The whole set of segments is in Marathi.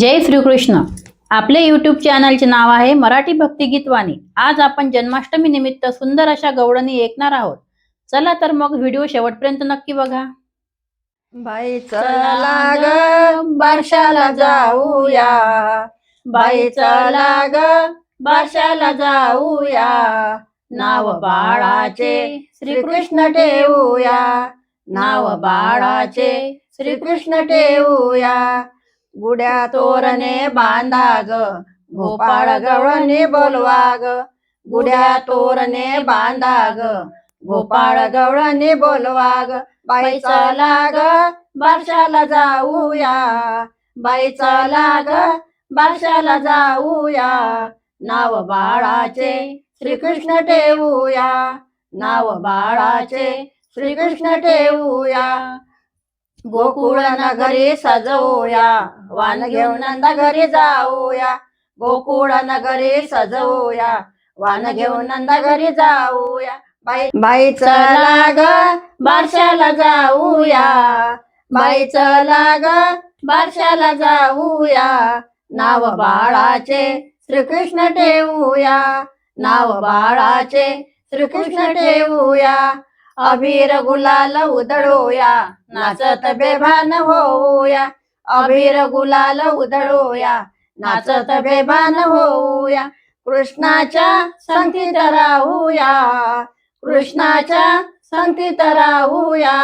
जय श्रीकृष्ण. आपले युट्यूब चॅनलचे नाव आहे मराठी भक्तिगीत वाणी. आज आपण जन्माष्टमी निमित्त सुंदर अशा गवळणी ऐकणार आहोत. चला तर मग व्हिडिओ शेवटपर्यंत नक्की बघा. बाई चला ग बारशाला जाऊया. बाई चला ग बारशाला जाऊया. नाव बाळाचे श्रीकृष्ण ठेवूया. नाव बाळाचे श्रीकृष्ण ठेवूया. गुड्या तोरणे बांधा ग गोपाळ गवळणी बोलवा ग गुड्या तोरणे बांधा ग गोपाळ गवळणी बोलवा ग बाई चला ग बारशाला जाऊया. बाई चला ग बारशाला जाऊया. नाव बाळाचे श्रीकृष्ण ठेवूया. नाव बाळाचे श्रीकृष्ण ठेवूया. गोकुळ नगरी सजवूया. वान घेऊन नंदा घरी जाऊया. गोकुळ नगरी सजवूया. वान घेऊन नंदा घरी जाऊया. बाई बाई चला ग बारशाला जाऊया. बाई चला ग बारशाला जाऊया. नाव बाळाचे श्रीकृष्ण ठेवूया. नाव बाळाचे श्रीकृष्ण ठेवूया. अबीर गुलाल उधळूया नाचत बेभान होऊया. अबीर गुलाल उधळूया नाचत बेभान होऊया. कृष्णाच्या संगतीत राहूया कृष्णाच्या संगतीत राहूया.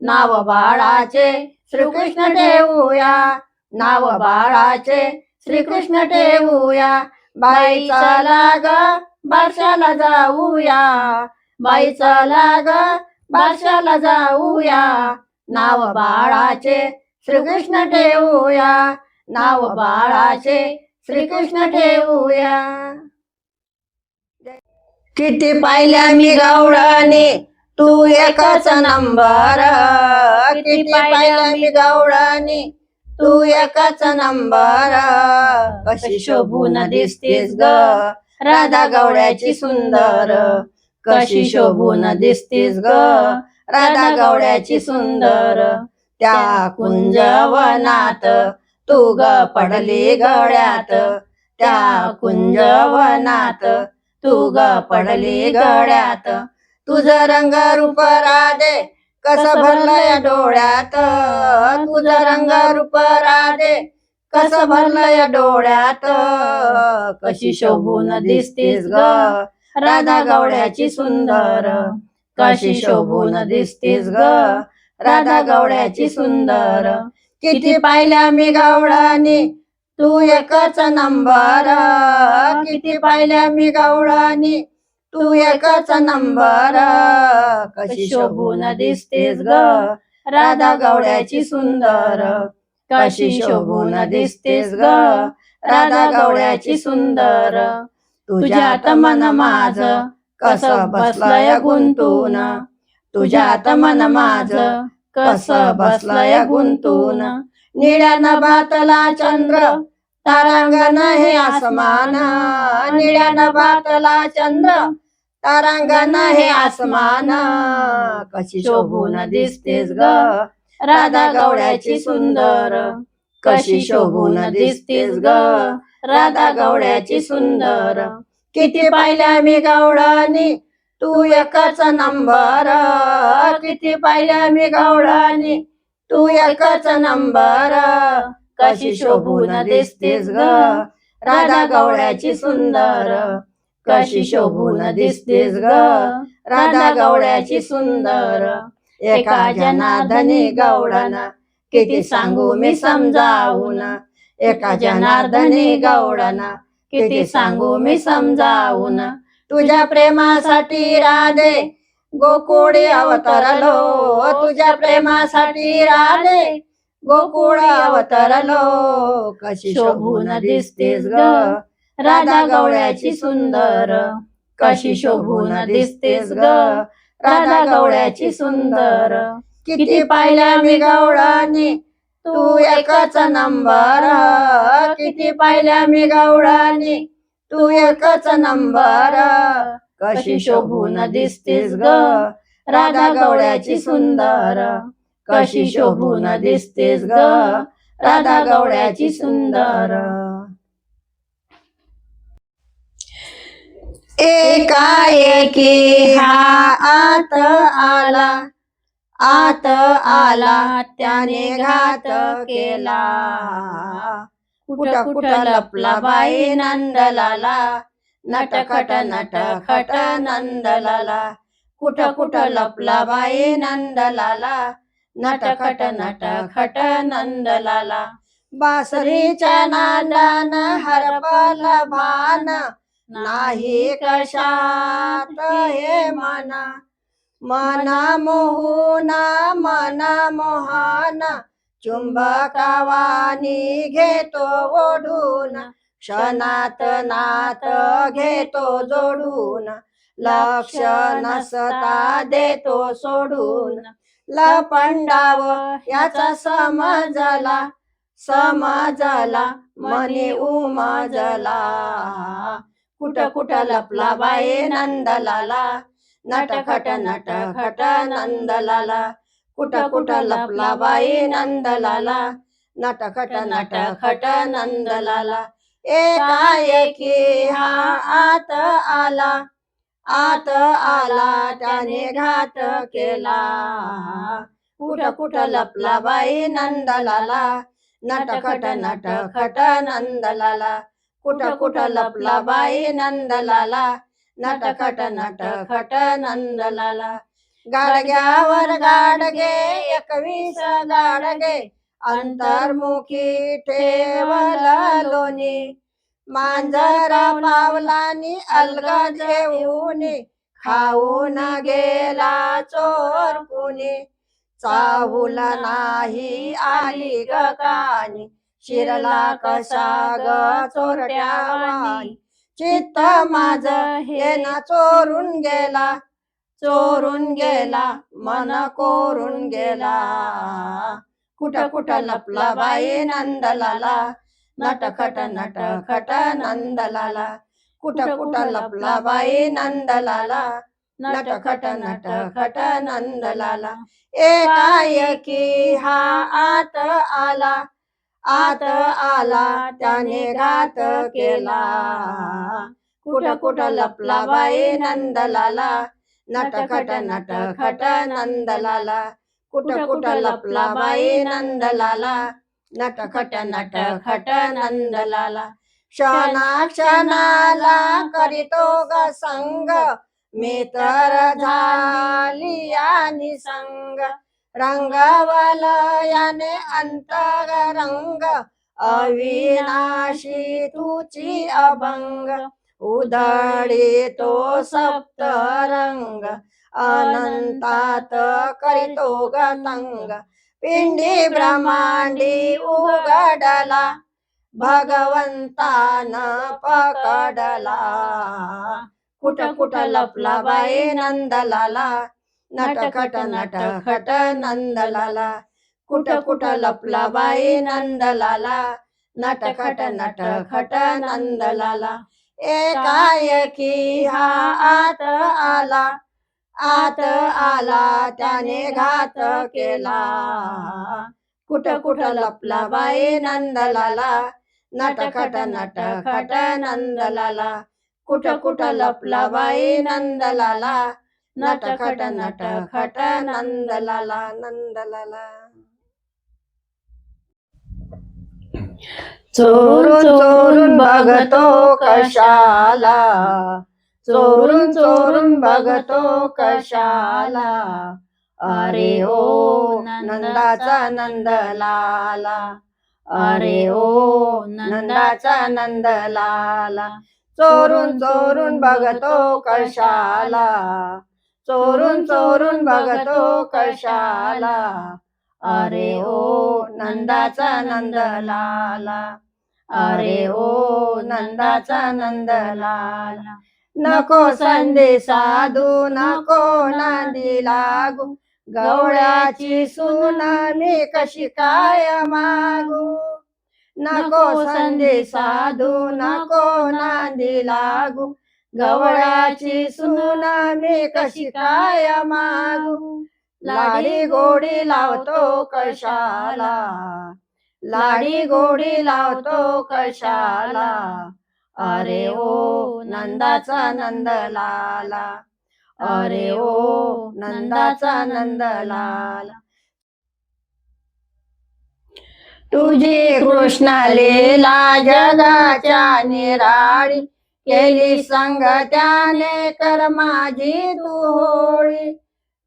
नाव बाळाचे श्रीकृष्ण ठेवूया नाव बाळाचे श्रीकृष्ण ठेवूया. बाईचा लागा बारशाला जाऊया बाई चला ग बारशाला जाऊया. नाव बाळाचे श्रीकृष्ण ठेवूया. नाव बाळाचे श्रीकृष्ण ठेवूया. किती पाहिल्या मी गवळणी तू एकच नंबर. किती पाहिल्या मी गवळणी तू एकच नंबर. कशी शोभून दिसतेस ग राधा गवळ्याची सुंदर. कशी शोभून दिसतीस ग? राधा गवळ्याची सुंदर. त्या कुंजवनात तू ग पडली गळ्यात. त्या कुंजवनात तू ग पडली गळ्यात. तुझं रंग रूप राधे कस भरलंय डोळ्यात? तुझं रंग रूप राधे कस भरलंय डोळ्यात? कशी शोभून दिसतीस ग? राधा गावड्याची सुंदर. कशी शोभून दिसतीस ग? राधा गावड्याची सुंदर. किती पाहिल्या मी गावडानी तू एकच नंबर. किती पाहिल्या मी गावडानी तू एकच नंबर. कशी शोभून दिसतेस ग? राधा गावड्याची सुंदर. कशी शोभून दिसतेस ग? राधा गावड्याची सुंदर. तुझ्यात मन माझ कस बसलय गुंतून? तुझ्यात मन माझ कस बसलय गुंतून? निळ्या नभातला चंद्र तारांगण हे आसमान. निळ्या नभातला चंद्र तारांगण हे आसमान. कशी शोभून दिसतेस ग? राधा गवळ्याची सुंदर. कशी शोभून दिसतेस ग? राधा गवळ्याची सुंदर. किती पाहिल्या मी गवळणी तू एकच नंबर. किती पाहिल्या मी गवळणी तू एकच नंबर. कशी शोभून दिसतेस ग? राधा गवळ्याची सुंदर. कशी शोभून दिसतेस ग? राधा गवळ्याची सुंदर. एका जनार्दनी गवळण किती सांगू मी समजावून? एका जनार्दनी गौडना किती सांगू मी समजावून? तुझ्या प्रेमासाठी राधे गोकुळी अवतरलो. तुझ्या प्रेमासाठी राधे गोकुळ अवतरलो. कशी शोभून दिसतेस ग राधा गवळ्याची सुंदर. कशी शोभून दिसतेस ग राधा गवळ्याची सुंदर. किती पाहिल्या मी गवळणी तू एकच नंबर किती पाहिल्या मी गवळणी तू एकच नंबर कशी शोभून दिसतीस ग? राधा गवळ्याची सुंदर कशी शोभून दिसतेस ग? राधा गवळ्याची सुंदर एकाएकी हा आत आला. आत आला त्याने घात केला. कुठ कुठ लपला बाई नंदलाला नटखट नटखट नंदलाला. कुठ कुठ लपला बाई नंदलाला नटखट नटखट नंदलाला. बासरीच्या नादान हरपल भान नाही कशात हे मना. मना मोहुना मना मोहाना चुंबकावानी घेतो ओढून क्षणात नात घेतो जोडून लक्ष नसता देतो सोडून. लपंडाव याचा समजला समजला मनी उमजला. कुठ कुठ लपला बाई नंदलाला नटखट नटखट नंदलाला कुठ कुठ लपला बाई नंदलाला नटखट नटखट नंदलाला एकाएकी हा आत आला आत आला त्याने घात केला. कुठ कुठ लपला बाई नंदलाला नटखट नटखट नंदलाला कुठ कुठ लपला बाई नंदलाला नटखट नटखट नंदलाला. गाडग्यावर गाडगे एकवीस गाडगे. अंतर्मुखी ठेवला लोणी. मांजरा पावलानी अलगा जेवूनी खाऊन गेला चोर कुणी. चाहुला नाही आली ग कानी. शिरला कसा ग चोरट्यावानी. चित्त माझ हे ना चोरून गेला. चोरून गेला मन कोरून गेला. कुठं कुठं लपला बाई नंदलाला. नटखट नटखट नंदलाला. कुठ कुठं लपला बाई नंदलाला. नटखट नटखट नंदलाला. एकाएकी हा आत आला. आत आला त्याने घात केला. कुठ कुठं लपला बाई नंदलाला नटखट नटखट नंदलाला. कुठ कुठं लपला बाई नंदलाला नटखट नटखट नंदलाला. क्षणा क्षणाला करीतो ग संग मी तर झाली आणि संग. रंगवल याने अंतर रंग अविनाशी तुची अभंग उधळी तो सप्त रंग अनंतात करीतो गतंग पिंडी ब्रह्मांडी उघडला भगवंतान पकडला. कुठ कुठ लपला बाई नंदलाला नटखट नटखट नंदलाला कुठ कुठ लपला बाई नंदलाला नटखट नटखट नंदलाला. एकाएकी हा आत आला. आत आला त्याने घात केला. कुठ कुठ लपला बाई नंदलाला नटखट नटखट नंदलाला. कुठ कुठ लपला बाई नंदलाला. नटखट नटखट नंदलाला नंदलाला. चोरून चोरून बघतो कशाला. चोरून चोरून बघतो कशाला. अरे ओ नंदाचा नंद लाला अरे ओ नंदाचा नंद लाला चोरून चोरून बघतो कशाला. चोरून चोरून बघतो कशाला? अरे ओ नंदाचा नंद लाला. अरे ओ नंदाचा नंद लाला. नको संधी साधू नको नांदी लागू. गवळ्याची सुनामी मी कशी काय मागू? नको संधी साधू नको नांदी लागू. गवळाची सून मी कशी काय मागू? लाडी गोडी लावतो कशाला? लाडी गोडी लावतो कशाला? अरे ओ नंदाचा नंद लाला. अरे ओ नंदाचा नंद लाला. तुझी कृष्ण लीला जगाच्या निराळी केली संग त्याने कर माझी तू होळी.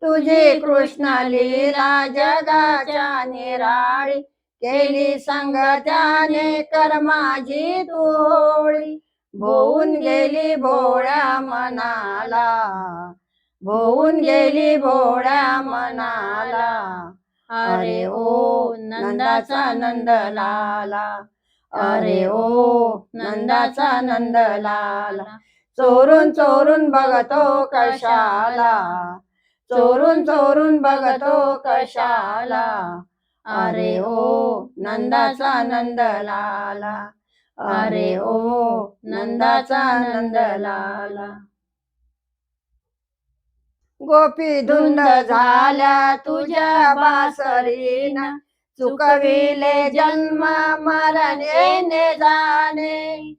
तुझी कृष्ण लीला जगाच्या निराळी. केली संग त्याने कर माझी तू होळी. भोवून गेली भोळ्या मनाला. भोवून गेली भोळ्या मनाला. अरे ओ नंदाचा नंद लाला. अरे ओ नंदाचा नंद लाला. चोरून चोरून बघतो कशाला? चोरून चोरून बघतो कशाला? अरे ओ नंदाचा नंद लाला. अरे ओ नंदाचा नंद लाला. गोपी धुंद झाल्या तुझ्या बासरीना. चुकविले जन्म मरण येणे जाणे.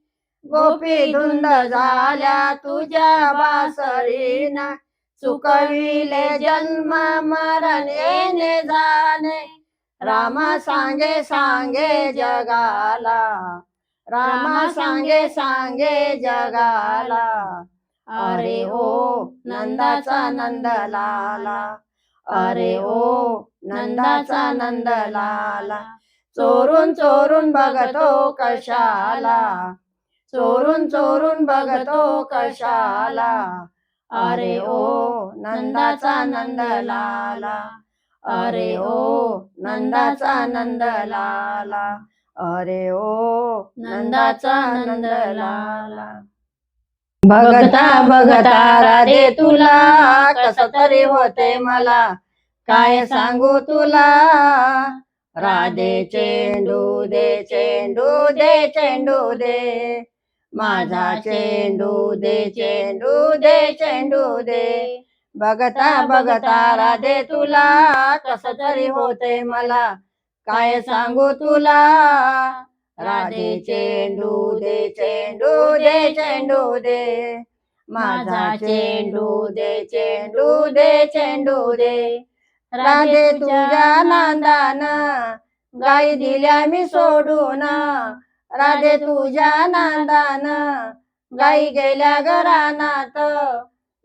गोपी धुंद झाल्या तुझ्या बासरीना. चुकविले जन्म मरण येणे जाणे. रामा सांगे सांगे जगाला. रामा सांगे सांगे जगाला. अरे ओ नंदाचा नंद लाला अरे ओ नंदाचा नंद लाला चोरून चोरून बघतो कशाला? चोरून चोरून बघतो कशाला? अरे ओ नंदाचा नंद लाला अरे ओ नंदाचा नंद लाला अरे ओ नंदाचा नंद लाला बघता बघता राधे तुला कस तरी होते मला. काय सांगू तुला? राधे चेंडू दे चेंडू दे चेंडू दे. माझा चेंडू दे चेंडू दे चेंडू दे. बघता बघता राधे तुला कस तरी होते मला. काय सांगू तुला? राधे चेंडू दे चेंडू दे चेंडू दे. माझा चेंडू दे चेंडू दे चेंडू दे. राधे तुझ्या नांदान गाई दिल्या मी सोडून. राधे तुझ्या नांदान गाई गेल्या घरानात.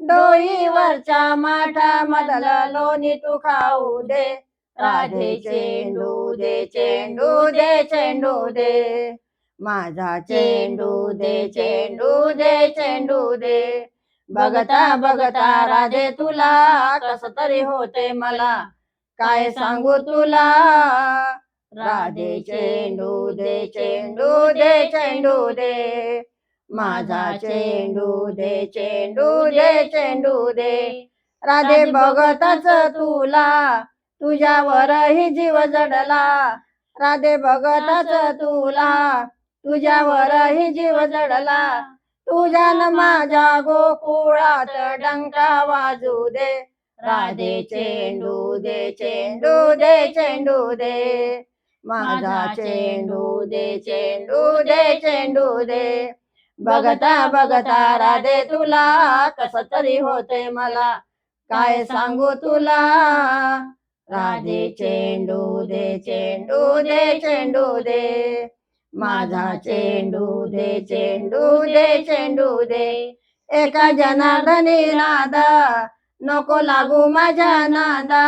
डोईवरच्या माठा मधला लोणी तू खाऊ दे. राधे चेंडू दे चेंडू दे चेंडू दे. माझा चेंडू दे चेंडू दे चेंडू दे. बघता बघता राधे तुला कस तरी होते मला. काय सांगू तुला? राधे चेंडू दे चेंडू दे चेंडू दे. माझा चेंडू दे चेंडू दे चेंडू दे. राधे बघतच तुला तुझ्यावरही जीव जडला. राधे बघतच तुला. तुझ्यावरही जीव जडला. तुझ्या न माझ्या गोकुळात डंका वाजू दे. राधे चेंडू दे चेंडू दे चेंडू दे. माझा चेंडू दे चेंडू दे चेंडू दे. बघता बघता राधे तुला कस तरी होते मला. काय सांगू तुला? राधे चेंडू दे चेंडू दे चेंडू दे. माझा चेंडू दे चेंडू दे चेंडू दे. एका जनार्दनी राधा नको लागू माझ्या नादा.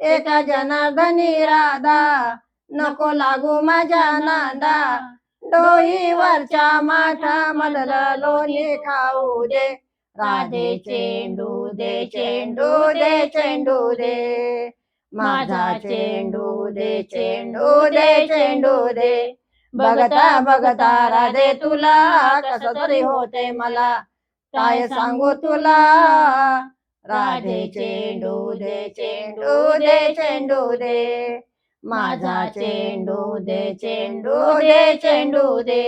एका जनार्दनी राधा नको लागू माझ्या नादा. डोईवरच्या माठा मला लोणी खाऊ दे. राधे चेंडू दे चेंडू दे चेंडू दे. माझा चेंडू दे चेंडू दे चेंडू दे. बघता बघता राधे तुला कस तरी होते मला. काय सांगू तुला? राधे चेंडू दे चेंडू दे चेंडू दे. माझा चेंडू दे चेंडू दे चेंडू दे.